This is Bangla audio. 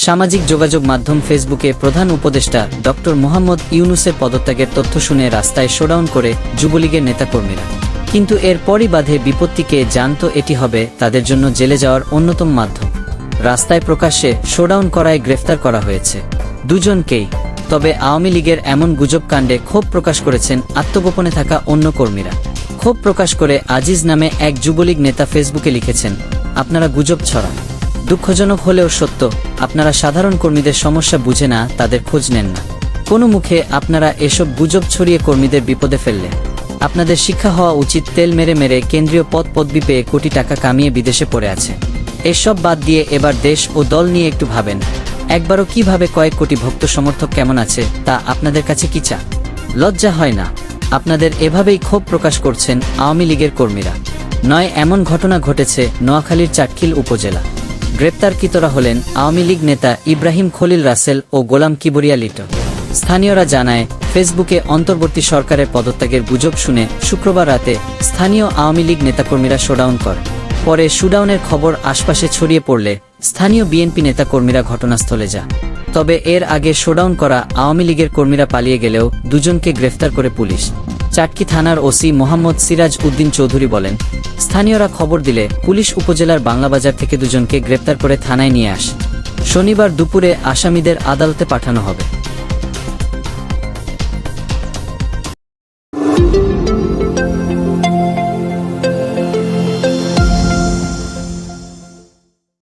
সামাজিক যোগাযোগ মাধ্যম ফেসবুকে প্রধান উপদেষ্টা ডক্টর মোহাম্মদ ইউনুসের পদত্যাগের তথ্য শুনে রাস্তায় শোডাউন করে যুবলীগের নেতাকর্মীরা। কিন্তু এর এরপরই বাধে বিপত্তিকে জানত এটি হবে তাদের জন্য জেলে যাওয়ার অন্যতম মাধ্যম। রাস্তায় প্রকাশ্যে শোডাউন করায় গ্রেফতার করা হয়েছে। দুজনকেই। তবে আওয়ামী লীগের এমন গুজব কাণ্ডে ক্ষোভ প্রকাশ করেছেন আত্মগোপনে থাকা অন্য কর্মীরা। ক্ষোভ প্রকাশ করে আজিজ নামে এক যুবলীগ নেতা ফেসবুকে লিখেছেন, আপনারা গুজব ছড়ান। দুঃখজনক হলেও সত্য, আপনারা সাধারণ কর্মীদের সমস্যা বুঝে না, তাদের খোঁজ নেন না। কোনো মুখে আপনারা এসব গুজব ছড়িয়ে কর্মীদের বিপদে ফেললেন আপনাদের শিক্ষা হওয়া উচিত তেল মেরে মেরে কেন্দ্রীয় পদ পদবি পেয়ে কোটি টাকা কামিয়ে বিদেশে পড়ে আছে। এসব বাদ দিয়ে এবার দেশ ও দল নিয়ে একটু ভাবেন। একবারও কীভাবে কয়েক কোটি ভক্ত সমর্থক কেমন আছে, তা আপনাদের কাছে কি চা লজ্জা হয় না। আপনাদের এভাবেই ক্ষোভ প্রকাশ করছেন আওয়ামী লীগের কর্মীরা। নয়, এমন ঘটনা ঘটেছে নোয়াখালীর চাটখিল উপজেলা। গ্রেপ্তারকৃতরা হলেন আওয়ামী লীগ নেতা ইব্রাহিম খলিল রাসেল ও গোলাম কিবরিয়া লিটন। স্থানীয়রা জানায়, ফেসবুকে অন্তর্বর্তী সরকারের পদত্যাগের গুজব শুনে শুক্রবার রাতে স্থানীয় আওয়ামী লীগ নেতাকর্মীরা শোডাউন করে। পরে শুডাউনের খবর আশপাশে ছড়িয়ে পড়লে স্থানীয় বিএনপি নেতাকর্মীরা ঘটনাস্থলে যান। তবে এর আগে শোডাউন করা আওয়ামী লীগের কর্মীরা পালিয়ে গেলেও দুজনকে গ্রেফতার করে পুলিশ। চাটকি থানার ওসি মোহাম্মদ সিরাজ উদ্দিন চৌধুরী বলেন, স্থানীয়রা খবর দিলে পুলিশ উপজেলার বাংলাবাজার থেকে দুজনকে গ্রেপ্তার করে থানায় নিয়ে আসে। শনিবার দুপুরে আসামিদের আদালতে পাঠানো হবে।